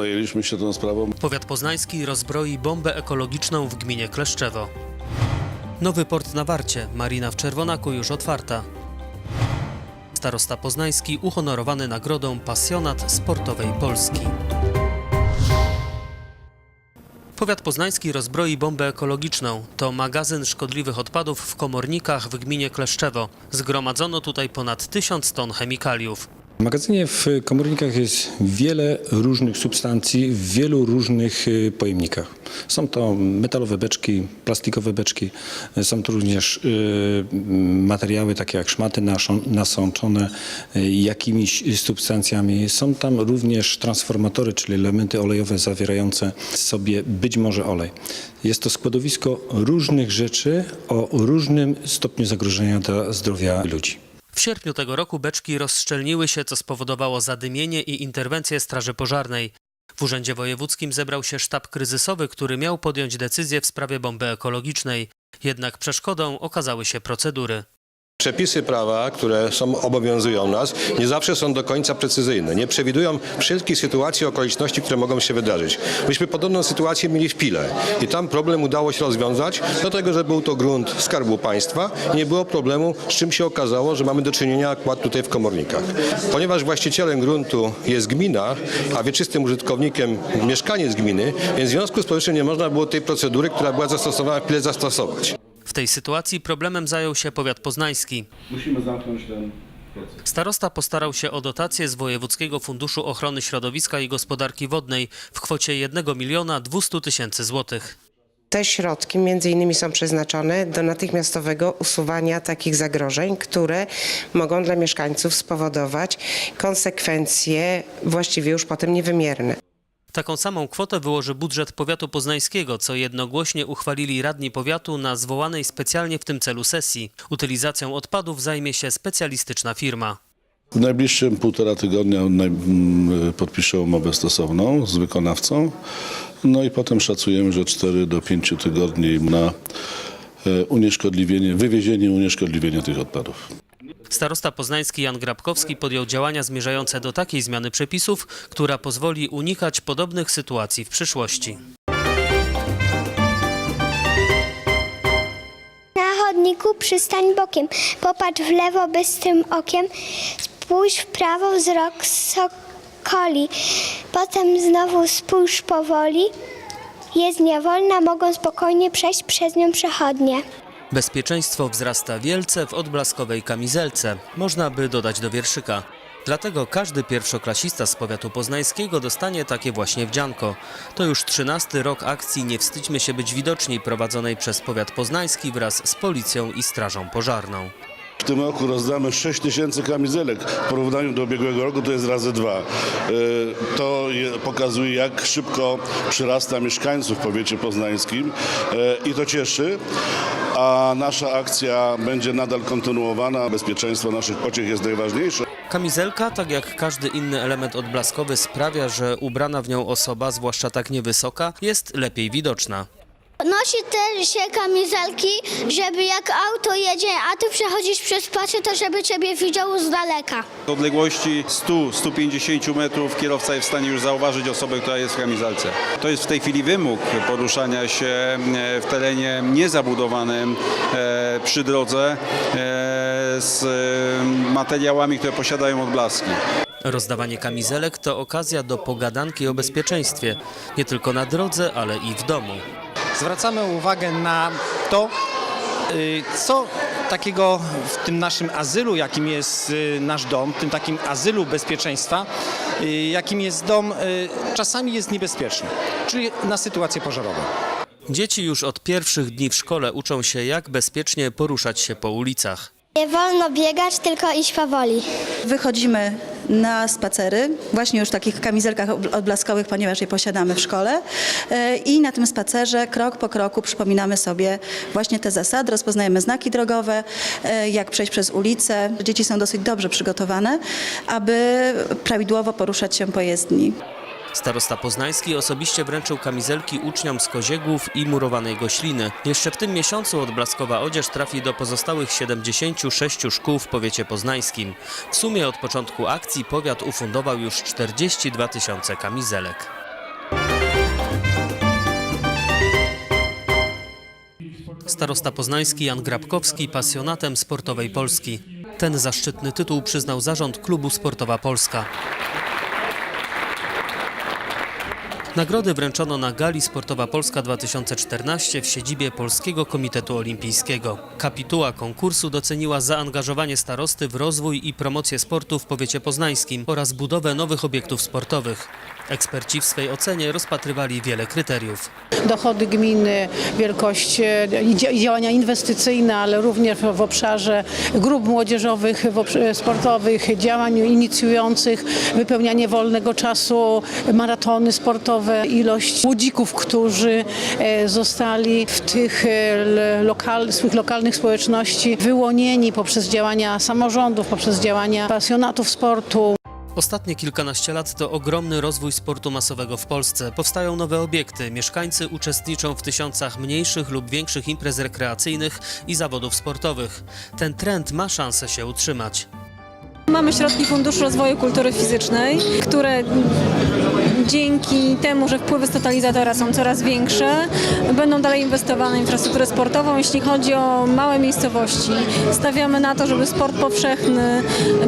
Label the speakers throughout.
Speaker 1: Zajęliśmy się tą sprawą.
Speaker 2: Powiat poznański rozbroi bombę ekologiczną w gminie Kleszczewo. Nowy port na Warcie, marina w Czerwonaku już otwarta. Starosta poznański uhonorowany nagrodą Pasjonat Sportowej Polski. Powiat poznański rozbroi bombę ekologiczną. To magazyn szkodliwych odpadów w komornikach w gminie Kleszczewo. Zgromadzono tutaj ponad tysiąc ton chemikaliów.
Speaker 3: W magazynie w komornikach jest wiele różnych substancji w wielu różnych y, pojemnikach. Są to metalowe beczki, plastikowe beczki, y, są to również y, materiały takie jak szmaty nasączone jakimiś substancjami. Są tam również transformatory, czyli elementy olejowe zawierające sobie być może olej. Jest to składowisko różnych rzeczy o różnym stopniu zagrożenia dla zdrowia ludzi.
Speaker 2: W sierpniu tego roku beczki rozszczelniły się, co spowodowało zadymienie i interwencję Straży Pożarnej. W Urzędzie Wojewódzkim zebrał się sztab kryzysowy, który miał podjąć decyzję w sprawie bomby ekologicznej. Jednak przeszkodą okazały się procedury.
Speaker 4: Przepisy prawa, które są, obowiązują nas, nie zawsze są do końca precyzyjne. Nie przewidują wszelkich sytuacji, okoliczności, które mogą się wydarzyć. Myśmy podobną sytuację mieli w Pile i tam problem udało się rozwiązać, dlatego że był to grunt Skarbu Państwa i nie było problemu, z czym się okazało, że mamy do czynienia akurat tutaj w komornikach. Ponieważ właścicielem gruntu jest gmina, a wieczystym użytkownikiem mieszkaniec gminy, więc w związku z powyższym nie można było tej procedury, która była zastosowana w Pile zastosować.
Speaker 2: W tej sytuacji problemem zajął się powiat poznański.
Speaker 1: Musimy zamknąć ten proces.
Speaker 2: Starosta postarał się o dotację z Wojewódzkiego Funduszu Ochrony Środowiska i Gospodarki Wodnej w kwocie 1 miliona 200 tysięcy złotych.
Speaker 5: Te środki między innymi są przeznaczone do natychmiastowego usuwania takich zagrożeń, które mogą dla mieszkańców spowodować konsekwencje właściwie już potem niewymierne.
Speaker 2: Taką samą kwotę wyłoży budżet powiatu poznańskiego, co jednogłośnie uchwalili radni powiatu na zwołanej specjalnie w tym celu sesji. Utylizacją odpadów zajmie się specjalistyczna firma.
Speaker 1: W najbliższym półtora tygodnia naj- m, podpiszę umowę stosowną z wykonawcą. No i potem szacujemy, że 4 do 5 tygodni na e, unieszkodliwienie, wywiezienie i unieszkodliwienie tych odpadów.
Speaker 2: Starosta poznański Jan Grabkowski podjął działania zmierzające do takiej zmiany przepisów, która pozwoli unikać podobnych sytuacji w przyszłości.
Speaker 6: Na chodniku przystań bokiem, popatrz w lewo bystrym okiem, spójrz w prawo wzrok sokoli, potem znowu spójrz powoli, jest niewolna, mogą spokojnie przejść przez nią przechodnie.
Speaker 2: Bezpieczeństwo wzrasta wielce w odblaskowej kamizelce, można by dodać do wierszyka. Dlatego każdy pierwszoklasista z powiatu poznańskiego dostanie takie właśnie wdzianko. To już trzynasty rok akcji Nie wstydźmy się być widoczni prowadzonej przez powiat poznański wraz z policją i strażą pożarną.
Speaker 1: W tym roku rozdamy 6 tysięcy kamizelek. W porównaniu do ubiegłego roku to jest razy dwa. E, To je- pokazuje, jak szybko przyrasta mieszkańców w powiecie poznańskim e, i to cieszy. A nasza akcja będzie nadal kontynuowana. Bezpieczeństwo naszych pociech jest najważniejsze.
Speaker 2: Kamizelka, tak jak każdy inny element odblaskowy, sprawia, że ubrana w nią osoba, zwłaszcza tak niewysoka, jest lepiej widoczna.
Speaker 6: Nosi też się kamizelki, żeby jak auto jedzie, a ty przechodzisz przez plac, to żeby ciebie widział z daleka.
Speaker 7: W odległości 100-150 metrów kierowca jest w stanie już zauważyć osobę, która jest w kamizelce. To jest w tej chwili wymóg poruszania się e, w terenie niezabudowanym e, przy drodze e, z materiałami, które posiadają odblaski.
Speaker 2: Rozdawanie kamizelek to okazja do pogadanki o bezpieczeństwie, nie tylko na drodze, ale i w domu.
Speaker 8: Zwracamy uwagę na to, y, co takiego w tym naszym azylu, jakim jest y, nasz dom, tym takim azylu bezpieczeństwa, y, jakim jest dom, czasami jest niebezpieczny, czyli na sytuację pożarową.
Speaker 2: Dzieci już od pierwszych dni w szkole uczą się, jak bezpiecznie poruszać się po ulicach.
Speaker 6: Nie wolno biegać, tylko iść powoli.
Speaker 9: Wychodzimy na spacery, właśnie już w takich kamizelkach odblaskowych, ponieważ je posiadamy w szkole. E, I na tym spacerze krok po kroku przypominamy sobie właśnie te zasady, rozpoznajemy znaki drogowe, e, jak przejść przez ulicę. Dzieci są dosyć dobrze przygotowane, aby prawidłowo poruszać się po jezdni.
Speaker 2: Starosta Poznański osobiście wręczył kamizelki uczniom z Koziegłów i Murowanej Gośliny. Jeszcze w tym miesiącu odblaskowa odzież trafi do pozostałych 76 szkół w powiecie poznańskim. W sumie od początku akcji powiat ufundował już 42 tysiące kamizelek. Starosta poznański Jan Grabkowski pasjonatem sportowej Polski. Ten zaszczytny tytuł przyznał zarząd klubu Sportowa Polska. Nagrody wręczono na gali Sportowa Polska 2014 w siedzibie Polskiego Komitetu Olimpijskiego. Kapituła konkursu doceniła zaangażowanie starosty w rozwój i promocję sportu w powiecie poznańskim oraz budowę nowych obiektów sportowych. Eksperci w swej ocenie rozpatrywali wiele kryteriów.
Speaker 10: dochody gminy, wielkość e, działania inwestycyjne, ale również w obszarze grup młodzieżowych, obsz- sportowych, działań inicjujących wypełnianie wolnego czasu, maratony sportowe, ilość młodzików, którzy e, zostali w tych e, lokal, swych lokalnych społeczności wyłonieni poprzez działania samorządów, poprzez działania pasjonatów sportu.
Speaker 2: Ostatnie kilkanaście lat to ogromny rozwój sportu masowego w Polsce. Powstają nowe obiekty, mieszkańcy uczestniczą w tysiącach mniejszych lub większych imprez rekreacyjnych i zawodów sportowych. Ten trend ma szansę się utrzymać.
Speaker 11: Mamy środki Funduszu Rozwoju Kultury Fizycznej, które dzięki temu, że wpływy z totalizatora są coraz większe, będą dalej inwestowane w infrastrukturę sportową. Jeśli chodzi o małe miejscowości, stawiamy na to, żeby sport powszechny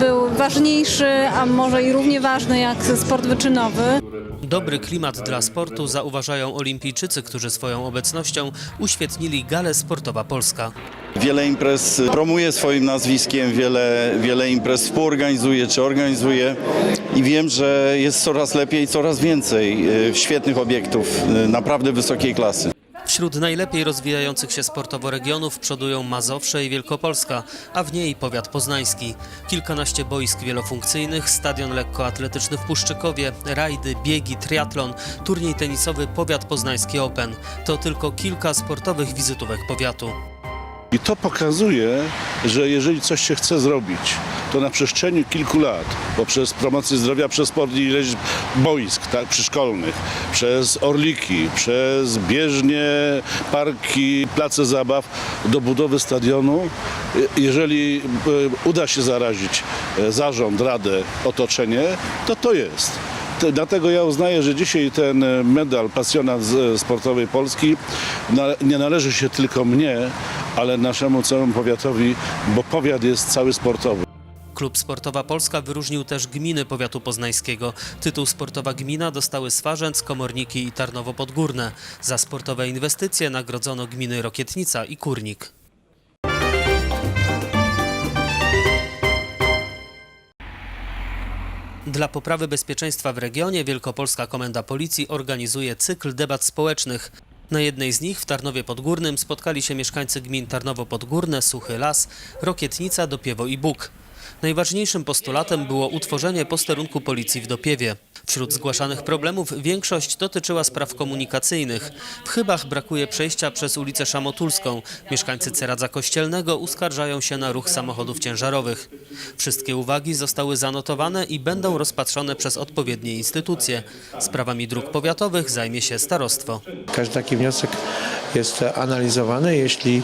Speaker 11: był ważniejszy, a może i równie ważny jak sport wyczynowy.
Speaker 2: Dobry klimat dla sportu zauważają olimpijczycy, którzy swoją obecnością uświetnili galę Sportowa Polska.
Speaker 12: Wiele imprez promuje swoim nazwiskiem, wiele, wiele imprez współorganizuje czy organizuje i wiem, że jest coraz lepiej, coraz więcej e, świetnych obiektów e, naprawdę wysokiej klasy.
Speaker 2: Wśród najlepiej rozwijających się sportowo regionów przodują Mazowsze i Wielkopolska, a w niej powiat poznański. Kilkanaście boisk wielofunkcyjnych, stadion lekkoatletyczny w Puszczykowie, rajdy, biegi, triatlon, turniej tenisowy Powiat Poznański Open. To tylko kilka sportowych wizytówek powiatu.
Speaker 1: I to pokazuje, że jeżeli coś się chce zrobić, to na przestrzeni kilku lat, poprzez promocję zdrowia przez sport i boisk tak, przyszkolnych, przez orliki, przez bieżnie, parki, place zabaw, do budowy stadionu, jeżeli e, uda się zarazić e, zarząd, radę, otoczenie, to to jest. Te- Dlatego ja uznaję, że dzisiaj ten e, medal pasjonat sportowej Polski nie należy się tylko mnie, ale naszemu całemu powiatowi, bo powiat jest cały sportowy.
Speaker 2: Klub Sportowa Polska wyróżnił też gminy powiatu poznańskiego. Tytuł Sportowa Gmina dostały Swarzędz, Komorniki i Tarnowo Podgórne. Za sportowe inwestycje nagrodzono gminy Rokietnica i Kurnik. Dla poprawy bezpieczeństwa w regionie Wielkopolska Komenda Policji organizuje cykl debat społecznych. Na jednej z nich w Tarnowie Podgórnym spotkali się mieszkańcy gmin Tarnowo Podgórne, Suchy Las, Rokietnica, Dopiewo i Bóg. Najważniejszym postulatem było utworzenie posterunku policji w Dopiewie. Wśród zgłaszanych problemów większość dotyczyła spraw komunikacyjnych. W Chybach brakuje przejścia przez ulicę Szamotulską. Mieszkańcy Ceradza Kościelnego uskarżają się na ruch samochodów ciężarowych. Wszystkie uwagi zostały zanotowane i będą rozpatrzone przez odpowiednie instytucje. Sprawami dróg powiatowych zajmie się starostwo.
Speaker 13: Każdy taki wniosek jest analizowany. Jeśli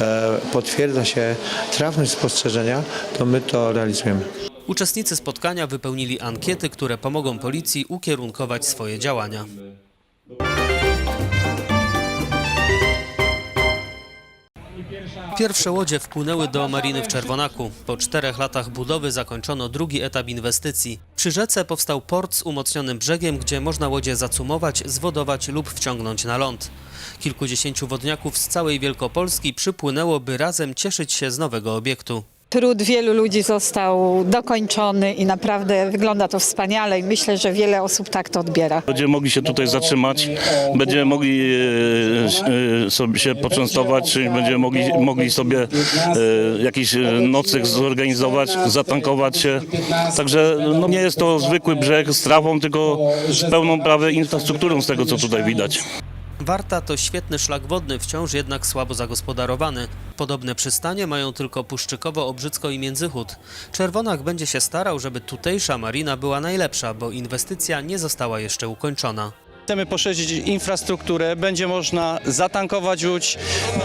Speaker 13: e, potwierdza się trafność spostrzeżenia, to my to realizujemy.
Speaker 2: Uczestnicy spotkania wypełnili ankiety, które pomogą policji ukierunkować swoje działania. Pierwsze łodzie wpłynęły do mariny w Czerwonaku. Po czterech latach budowy zakończono drugi etap inwestycji. Przy rzece powstał port z umocnionym brzegiem, gdzie można łodzie zacumować, zwodować lub wciągnąć na ląd. Kilkudziesięciu wodniaków z całej Wielkopolski przypłynęło, by razem cieszyć się z nowego obiektu.
Speaker 14: Trud wielu ludzi został dokończony i naprawdę wygląda to wspaniale i myślę, że wiele osób tak to odbiera.
Speaker 15: Będziemy mogli się tutaj zatrzymać, będziemy mogli e, e, sobie się poczęstować, czy będziemy mogli, mogli sobie e, jakiś e, zorganizować, zatankować się. Także no, nie jest to zwykły brzeg z trawą, tylko z pełną prawie infrastrukturą z tego, co tutaj widać.
Speaker 2: Warta to świetny szlak wodny, wciąż jednak słabo zagospodarowany. Podobne przystanie mają tylko Puszczykowo, Obrzycko i Międzychód. Czerwonak będzie się starał, żeby tutejsza marina była najlepsza, bo inwestycja nie została jeszcze ukończona.
Speaker 8: Chcemy poszerzyć infrastrukturę, będzie można zatankować łódź.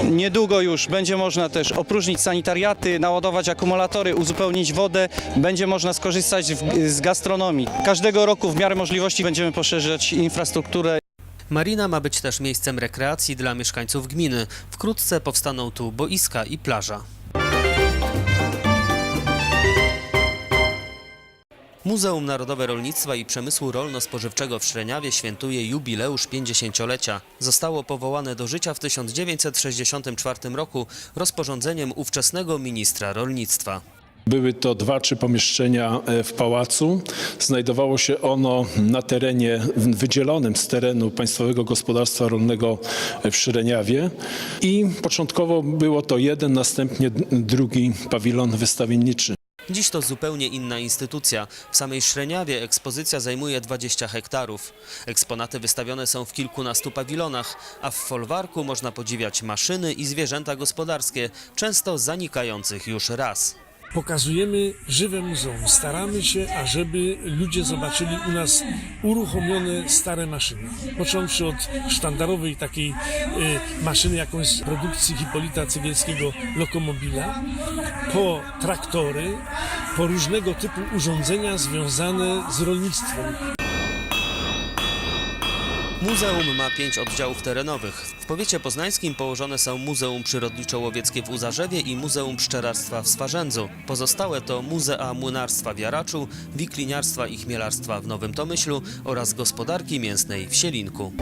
Speaker 8: Niedługo już będzie można też opróżnić sanitariaty, naładować akumulatory, uzupełnić wodę. Będzie można skorzystać w, z gastronomii. Każdego roku w miarę możliwości będziemy poszerzać infrastrukturę.
Speaker 2: Marina ma być też miejscem rekreacji dla mieszkańców gminy. Wkrótce powstaną tu boiska i plaża. Muzeum Narodowe Rolnictwa i Przemysłu Rolno-Spożywczego w Szreniawie świętuje jubileusz 50-lecia. Zostało powołane do życia w 1964 roku rozporządzeniem ówczesnego ministra rolnictwa.
Speaker 16: Były to dwa, trzy pomieszczenia e, w pałacu. Znajdowało się ono na terenie wydzielonym z terenu Państwowego Gospodarstwa Rolnego w Szyreniawie i początkowo było to jeden, następnie drugi pawilon wystawienniczy.
Speaker 2: Dziś to zupełnie inna instytucja. W samej Szreniawie ekspozycja zajmuje 20 hektarów. Eksponaty wystawione są w kilkunastu pawilonach, a w folwarku można podziwiać maszyny i zwierzęta gospodarskie, często zanikających już raz.
Speaker 17: Pokazujemy żywe muzeum. Staramy się, ażeby ludzie zobaczyli u nas uruchomione stare maszyny. Począwszy od sztandarowej takiej y, maszyny, jaką jest z produkcji Hipolita Cegielskiego Lokomobila, po traktory, po różnego typu urządzenia związane z rolnictwem.
Speaker 2: Muzeum ma pięć oddziałów terenowych. W powiecie poznańskim położone są Muzeum Przyrodniczo-Łowieckie w Uzarzewie i Muzeum Pszczelarstwa w Swarzędzu. Pozostałe to Muzea Młynarstwa w Jaraczu, Wikliniarstwa i Chmielarstwa w Nowym Tomyślu oraz Gospodarki Mięsnej w Sielinku.